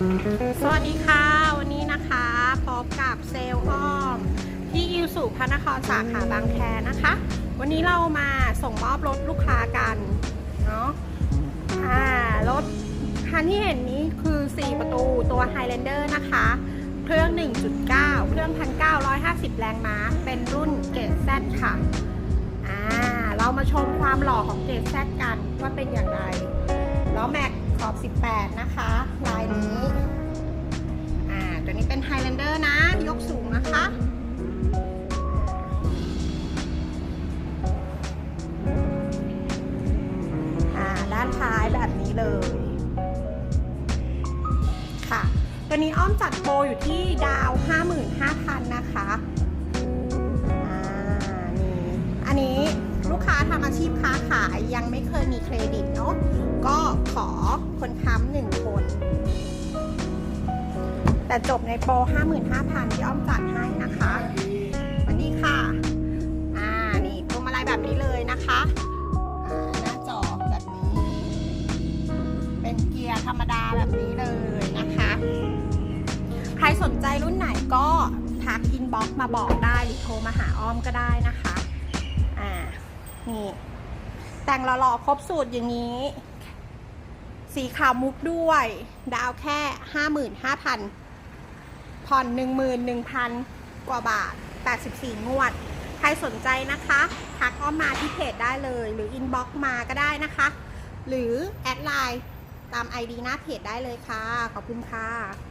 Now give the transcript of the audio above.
สวัสดีค่ะ วันนี้นะคะพบกับเซลล์อ้อม ที่อิวสุพระนครสาขาบางแคนะคะ วันนี้เรามาส่งมอบรถลูกค้ากันเนาะอ่ารถคันที่เห็นนี้คือ 4 ประตูตัว Highlander นะคะ เครื่อง 1.9 เครื่อง 1,950 แรงม้า เป็นรุ่นเกรด Z ค่ะอ่าเรามาชมความหล่อของเกรด Z กันว่าเป็นอย่างไรล้อแม็กขอบ 18 นะคะลาย นี้เลยค่ะ ตัวนี้อ้อมจัดโปรอยู่ที่ดาว 55,000 นะคะอ่านี่อันนี้ลูกค้าทำอาชีพค้าขายยังไม่เคยมีเครดิตเนาะก็ขอคนค้ำหนึ่งคน แต่จบในโปร 55,000 ที่อ้อมจัดให้นะคะสวัสดีค่ะ อ่า นี่พวงมาลัยแบบนี้เลย ธรรมดาแบบนี้เลยนะคะ ใครสนใจรุ่นไหนก็ทักอินบ็อกซ์มาบอกได้หรือโทรมาหาอ้อมก็ได้นะคะ อ่า นี่ แต่งหล่อๆครบสูตรอย่างนี้ สีขาวมุกด้วย ดาวแค่ห้าหมื่นห้าพันผ่อนหนึ่งหมื่นหนึ่งพันกว่าบาทแปดสิบสี่งวด ใครสนใจนะคะทักอ้อมมาที่เพจได้เลย หรืออินบ็อกซ์มาก็ได้นะคะ หรือแอดไลน์ ตาม ID หน้าเพจได้เลยค่ะ ขอบคุณค่ะ